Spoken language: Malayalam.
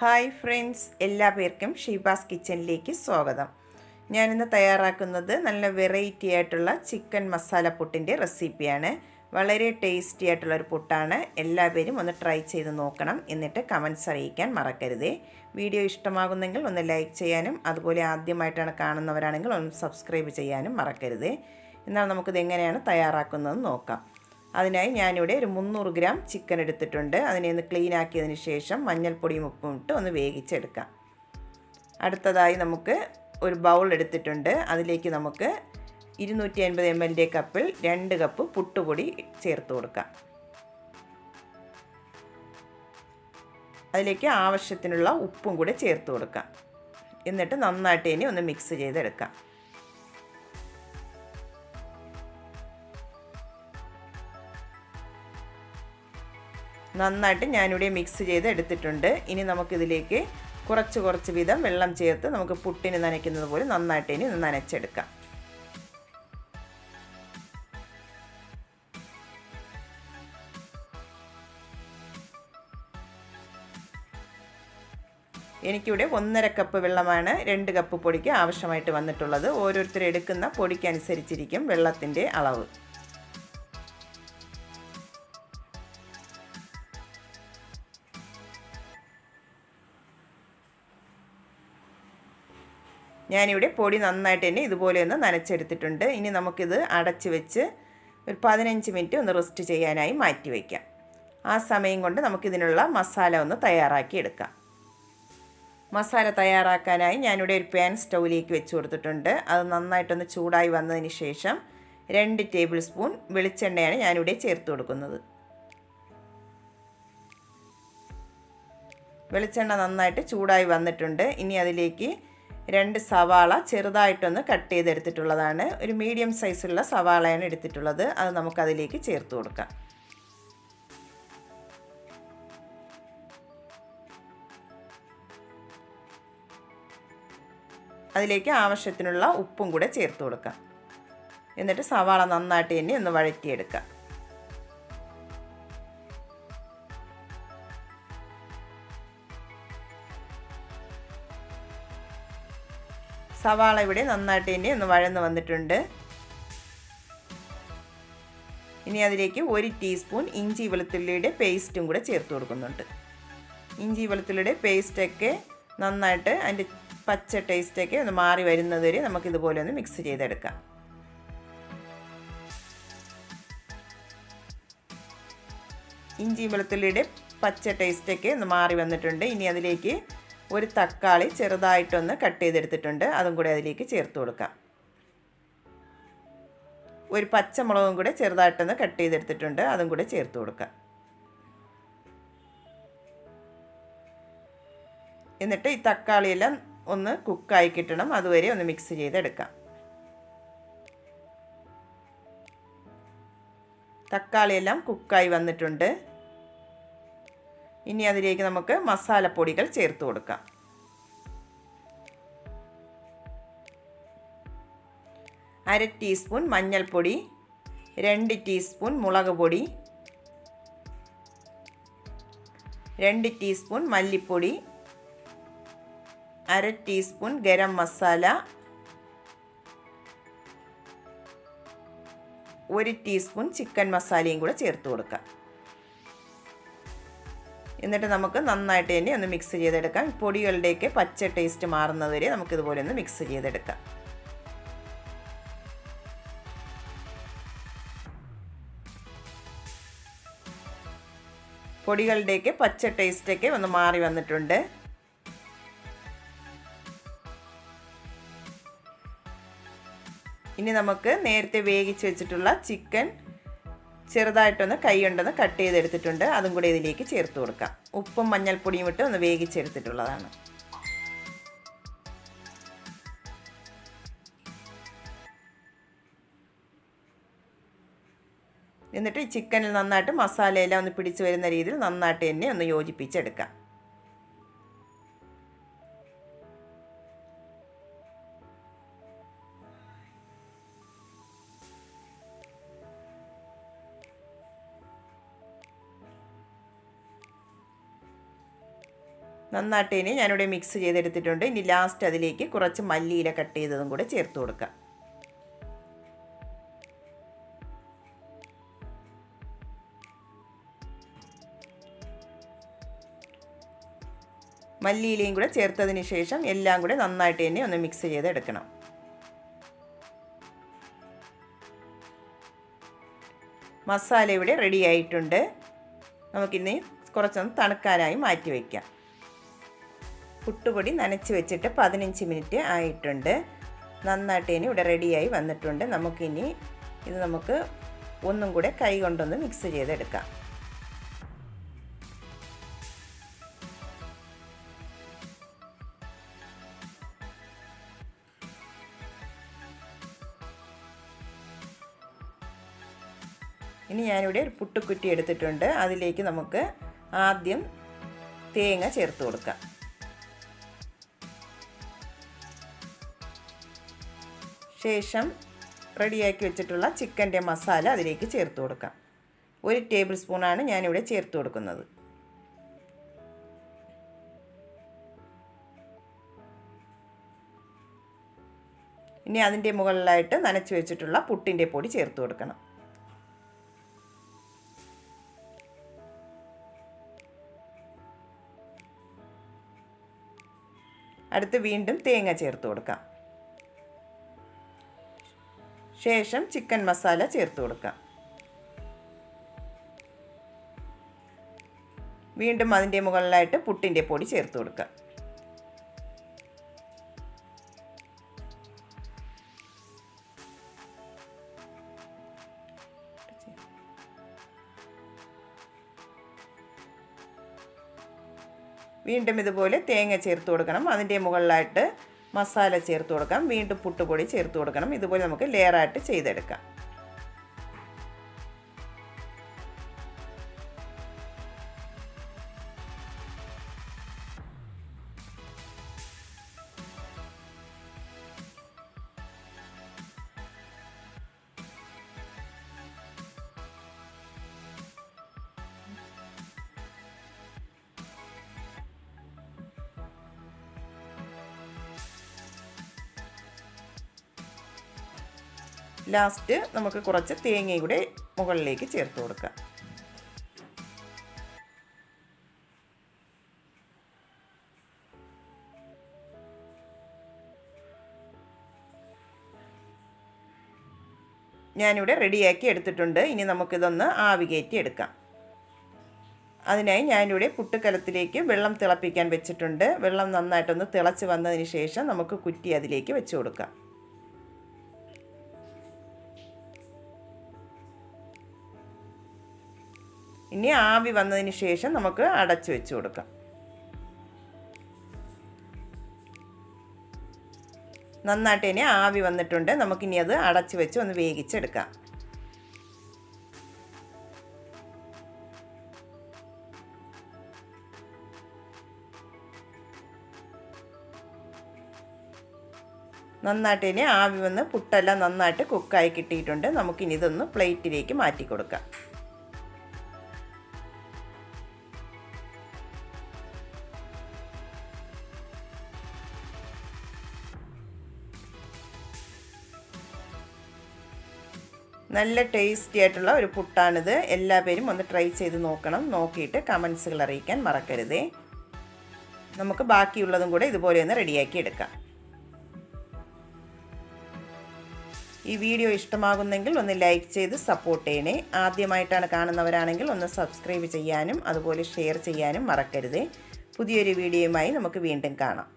ഹായ് ഫ്രണ്ട്സ് എല്ലാ പേർക്കും ഷീബാസ് കിച്ചണിലേക്ക് സ്വാഗതം. ഞാനിന്ന് തയ്യാറാക്കുന്നത് നല്ല വെറൈറ്റി ആയിട്ടുള്ള ചിക്കൻ മസാല പുട്ടിന്റെ റെസിപ്പിയാണ് വളരെ ടേസ്റ്റി ആയിട്ടുള്ള ഒരു പുട്ടാണ്. എല്ലാവരും ഒന്ന് ട്രൈ ചെയ്ത് നോക്കണം. എന്നിട്ട് കമൻസ് അറിയിക്കാൻ മറക്കരുതേ. വീഡിയോ ഇഷ്ടമാകുന്നെങ്കിൽ ഒന്ന് ലൈക്ക് ചെയ്യാനും അതുപോലെ ആദ്യമായിട്ടാണ് കാണുന്നവരാണെങ്കിൽ ഒന്ന് സബ്സ്ക്രൈബ് ചെയ്യാനും മറക്കരുതേ. എന്നാൽ നമുക്കിത് എങ്ങനെയാണ് തയ്യാറാക്കുന്നതെന്ന് നോക്കാം. അതിനായി ഞാനിവിടെ ഒരു മുന്നൂറ് ഗ്രാം ചിക്കൻ എടുത്തിട്ടുണ്ട്. അതിനെ ഒന്ന് ക്ലീൻ ആക്കിയതിന് ശേഷം മഞ്ഞൾപ്പൊടിയും ഉപ്പും ഇട്ട് ഒന്ന് വേവിച്ചെടുക്കാം. അടുത്തതായി നമുക്ക് ഒരു ബൗൾ എടുത്തിട്ടുണ്ട്. അതിലേക്ക് നമുക്ക് ഇരുന്നൂറ്റി അൻപത് എം എല്ലിന്റെ കപ്പിൽ രണ്ട് കപ്പ് പുട്ടുപൊടി ചേർത്ത് കൊടുക്കാം. അതിലേക്ക് ആവശ്യത്തിനുള്ള ഉപ്പും കൂടെ ചേർത്ത് കൊടുക്കാം. എന്നിട്ട് നന്നായിട്ട് ഇനി ഒന്ന് മിക്സ് ചെയ്തെടുക്കാം. നന്നായിട്ട് ഞാനിവിടെ മിക്സ് ചെയ്ത് എടുത്തിട്ടുണ്ട്. ഇനി നമുക്കിതിലേക്ക് കുറച്ച് കുറച്ച് വീതം വെള്ളം ചേർത്ത് നമുക്ക് പുട്ടിന് നനയ്ക്കുന്നത് പോലെ നന്നായിട്ട് ഇനി നനച്ചെടുക്കാം. എനിക്കിവിടെ ഒന്നര കപ്പ് വെള്ളമാണ് രണ്ട് കപ്പ് പൊടിക്ക് ആവശ്യമായിട്ട് വന്നിട്ടുള്ളത്. ഓരോരുത്തർ എടുക്കുന്ന പൊടിക്കനുസരിച്ചിരിക്കും വെള്ളത്തിന്റെ അളവ്. ഞാനിവിടെ പൊടി നന്നായിട്ട് തന്നെ ഇതുപോലെ ഒന്ന് നനച്ചെടുത്തിട്ടുണ്ട്. ഇനി നമുക്കിത് അടച്ച് വെച്ച് ഒരു പതിനഞ്ച് മിനിറ്റ് ഒന്ന് റെസ്റ്റ് ചെയ്യാനായി മാറ്റി വയ്ക്കാം ആ സമയം കൊണ്ട് നമുക്കിതിനുള്ള മസാല ഒന്ന് തയ്യാറാക്കി എടുക്കാം. മസാല തയ്യാറാക്കാനായി ഞാനിവിടെ ഒരു പാൻ സ്റ്റൗവിലേക്ക് വെച്ച് കൊടുത്തിട്ടുണ്ട്. അത് നന്നായിട്ടൊന്ന് ചൂടായി വന്നതിന് ശേഷം രണ്ട് ടേബിൾ സ്പൂൺ വെളിച്ചെണ്ണയാണ് ഞാനിവിടെ ചേർത്ത് കൊടുക്കുന്നത്. വെളിച്ചെണ്ണ നന്നായിട്ട് ചൂടായി വന്നിട്ടുണ്ട്. ഇനി അതിലേക്ക് രണ്ട് സവാള ചെറുതായിട്ടൊന്ന് കട്ട് ചെയ്തെടുത്തിട്ടുള്ളതാണ്. ഒരു മീഡിയം സൈസുള്ള സവാളയാണ് എടുത്തിട്ടുള്ളത്. അത് നമുക്കതിലേക്ക് ചേർത്ത് കൊടുക്കാം. അതിലേക്ക് ആവശ്യത്തിനുള്ള ഉപ്പും കൂടെ ചേർത്ത് കൊടുക്കാം. എന്നിട്ട് സവാള നന്നായിട്ട് തന്നെ ഒന്ന് വഴറ്റിയെടുക്കാം. സവാള ഇവിടെ നന്നായിട്ട് ഇനി ഒന്ന് വഴന്ന് വന്നിട്ടുണ്ട്. ഇനി അതിലേക്ക് ഒരു ടീസ്പൂൺ ഇഞ്ചി വെളുത്തുള്ളിയുടെ പേസ്റ്റും കൂടെ ചേർത്ത് കൊടുക്കുന്നുണ്ട്. ഇഞ്ചി വെളുത്തുള്ളിയുടെ പേസ്റ്റൊക്കെ നന്നായിട്ട് അതിന്റെ പച്ച ടേസ്റ്റൊക്കെ ഒന്ന് മാറി വരുന്നത് വരെ നമുക്കിതുപോലെ ഒന്ന് മിക്സ് ചെയ്തെടുക്കാം. ഇഞ്ചി വെളുത്തുള്ളിയുടെ പച്ച ടേസ്റ്റൊക്കെ ഒന്ന് മാറി വന്നിട്ടുണ്ട്. ഇനി അതിലേക്ക് ഒരു തക്കാളി ചെറുതായിട്ടൊന്ന് കട്ട് ചെയ്തെടുത്തിട്ടുണ്ട്. അതും കൂടെ അതിലേക്ക് ചേർത്ത് കൊടുക്കാം. ഒരു പച്ചമുളകും കൂടെ ചെറുതായിട്ടൊന്ന് കട്ട് ചെയ്തെടുത്തിട്ടുണ്ട്. അതും കൂടെ ചേർത്ത് കൊടുക്കാം. എന്നിട്ട് ഈ തക്കാളിയെല്ലാം ഒന്ന് കുക്കായി കിട്ടണം. അതുവരെ ഒന്ന് മിക്സ് ചെയ്തെടുക്കാം. തക്കാളിയെല്ലാം കുക്കായി വന്നിട്ടുണ്ട്. ഇനി അതിലേക്ക് നമുക്ക് മസാലപ്പൊടികൾ ചേർത്ത് കൊടുക്കാം. അര ടീസ്പൂൺ മഞ്ഞൾപ്പൊടി രണ്ട് ടീസ്പൂൺ മുളക് പൊടി രണ്ട് ടീസ്പൂൺ മല്ലിപ്പൊടി അര ടീസ്പൂൺ ഗരം മസാല ഒരു ടീസ്പൂൺ ചിക്കൻ മസാലയും കൂടെ ചേർത്ത് കൊടുക്കാം. എന്നിട്ട് നമുക്ക് നന്നായിട്ട് തന്നെ ഒന്ന് മിക്സ് ചെയ്തെടുക്കാം. പൊടികളുടെയൊക്കെ പച്ച ടേസ്റ്റ് മാറുന്നത് വരെ നമുക്കിതുപോലെ ഒന്ന് മിക്സ് ചെയ്തെടുക്കാം. പൊടികളുടെയൊക്കെ പച്ച ടേസ്റ്റൊക്കെ ഒന്ന് മാറി വന്നിട്ടുണ്ട്. ഇനി നമുക്ക് നേരത്തെ വേവിച്ച് വെച്ചിട്ടുള്ള ചിക്കൻ ചെറുതായിട്ടൊന്ന് കൈ കൊണ്ടൊന്ന് കട്ട് ചെയ്തെടുത്തിട്ടുണ്ട്. അതും കൂടി ഇതിലേക്ക് ചേർത്ത് കൊടുക്കാം. ഉപ്പും മഞ്ഞൾപ്പൊടിയും ഇട്ട് ഒന്ന് വേവിച്ചെടുത്തിട്ടുള്ളതാണ്. എന്നിട്ട് ഈ ചിക്കനിൽ നന്നായിട്ട് മസാലയെല്ലാം ഒന്ന് പിടിച്ച് വരുന്ന രീതിയിൽ നന്നായിട്ട് തന്നെ ഒന്ന് യോജിപ്പിച്ചെടുക്കാം. നന്നായിട്ട് ഇനി ഞാനിവിടെ മിക്സ് ചെയ്തെടുത്തിട്ടുണ്ട്. ഇനി ലാസ്റ്റ് അതിലേക്ക് കുറച്ച് മല്ലിയില കട്ട് ചെയ്തതും കൂടെ ചേർത്ത് കൊടുക്കാം. മല്ലിയിലയും കൂടെ ചേർത്തതിന് ശേഷം എല്ലാം കൂടെ നന്നായിട്ട് തന്നെ ഒന്ന് മിക്സ് ചെയ്തെടുക്കണം. മസാല ഇവിടെ റെഡി ആയിട്ടുണ്ട്. നമുക്കിനി കുറച്ചൊന്ന് തണുക്കാനായി മാറ്റി വയ്ക്കാം പുട്ടുപൊടി നനച്ച് വെച്ചിട്ട് പതിനഞ്ച് മിനിറ്റ് ആയിട്ടുണ്ട്. നന്നായിട്ട് ഇനി ഇവിടെ റെഡിയായി വന്നിട്ടുണ്ട്. നമുക്കിനി ഇത് നമുക്ക് ഒന്നും കൂടെ കൈ കൊണ്ടൊന്ന് മിക്സ് ചെയ്തെടുക്കാം. ഇനി ഞാനിവിടെ ഒരു പുട്ടുക്കുറ്റി എടുത്തിട്ടുണ്ട്. അതിലേക്ക് നമുക്ക് ആദ്യം തേങ്ങ ചേർത്ത് കൊടുക്കാം. ശേഷം റെഡിയാക്കി വെച്ചിട്ടുള്ള ചിക്കന്റെ മസാല അതിലേക്ക് ചേർത്ത് കൊടുക്കാം. ഒരു ടേബിൾ സ്പൂണാണ് ഞാനിവിടെ ചേർത്ത് കൊടുക്കുന്നത്. ഇനി അതിന്റെ മുകളിലായിട്ട് നനച്ച് വെച്ചിട്ടുള്ള പുട്ടിന്റെ പൊടി ചേർത്ത് കൊടുക്കണം. അടുത്ത് വീണ്ടും തേങ്ങ ചേർത്ത് കൊടുക്കാം. ശേഷം ചിക്കൻ മസാല ചേർത്ത് കൊടുക്കാം. വീണ്ടും അതിന്റെ മുകളിലായിട്ട് പുട്ടിന്റെ പൊടി ചേർത്ത് കൊടുക്കാം. വീണ്ടും ഇതുപോലെ തേങ്ങ ചേർത്ത് കൊടുക്കണം. അതിന്റെ മുകളിലായിട്ട് മസാല ചേർത്ത് കൊടുക്കാം. വീണ്ടും പുട്ടുപൊടി ചേർത്ത് കൊടുക്കണം. ഇതുപോലെ നമുക്ക് ലെയറായിട്ട് ചെയ്തെടുക്കാം. ലാസ്റ്റ് നമുക്ക് കുറച്ച് തേങ്ങയും കൂടെ മുകളിലേക്ക് ചേർത്ത് കൊടുക്കാം. ഞാനിവിടെ റെഡിയാക്കി എടുത്തിട്ടുണ്ട്. ഇനി നമുക്കിതൊന്ന് ആവി കയറ്റി എടുക്കാം. അതിനായി ഞാനിവിടെ പുട്ടുകലത്തിലേക്ക് വെള്ളം തിളപ്പിക്കാൻ വെച്ചിട്ടുണ്ട്. വെള്ളം നന്നായിട്ടൊന്ന് തിളച്ച് വന്നതിന് ശേഷം നമുക്ക് കുറ്റി അതിലേക്ക് വെച്ച് കൊടുക്കാം. ഇനി ആവി വന്നതിന് ശേഷം നമുക്ക് അടച്ചു വെച്ച് കൊടുക്കാം. നന്നായിട്ട് ഇനി ആവി വന്നിട്ടുണ്ട്. നമുക്കിനി അത് അടച്ചു വെച്ച് ഒന്ന് വേവിച്ചെടുക്കാം. നന്നായിട്ട് ഇനി ആവി വന്ന് പുട്ടെല്ലാം നന്നായിട്ട് കുക്കായി കിട്ടിയിട്ടുണ്ട്. നമുക്കിനി ഇതൊന്ന് പ്ലേറ്റിലേക്ക് മാറ്റി കൊടുക്കാം. നല്ല ടേസ്റ്റി ആയിട്ടുള്ള ഒരു പുട്ടാണിത്. എല്ലാ പേരും ഒന്ന് ട്രൈ ചെയ്ത് നോക്കണം. നോക്കിയിട്ട് കമൻസുകൾ അറിയിക്കാൻ മറക്കരുതേ. നമുക്ക് ബാക്കിയുള്ളതും കൂടെ ഇതുപോലെ ഒന്ന് റെഡിയാക്കി എടുക്കാം. ഈ വീഡിയോ ഇഷ്ടമാകുന്നെങ്കിൽ ഒന്ന് ലൈക്ക് ചെയ്ത് സപ്പോർട്ട് ചെയ്യണേ. ആദ്യമായിട്ടാണ് കാണുന്നവരാണെങ്കിൽ ഒന്ന് സബ്സ്ക്രൈബ് ചെയ്യാനും അതുപോലെ ഷെയർ ചെയ്യാനും മറക്കരുതേ. പുതിയൊരു വീഡിയോയുമായി നമുക്ക് വീണ്ടും കാണാം.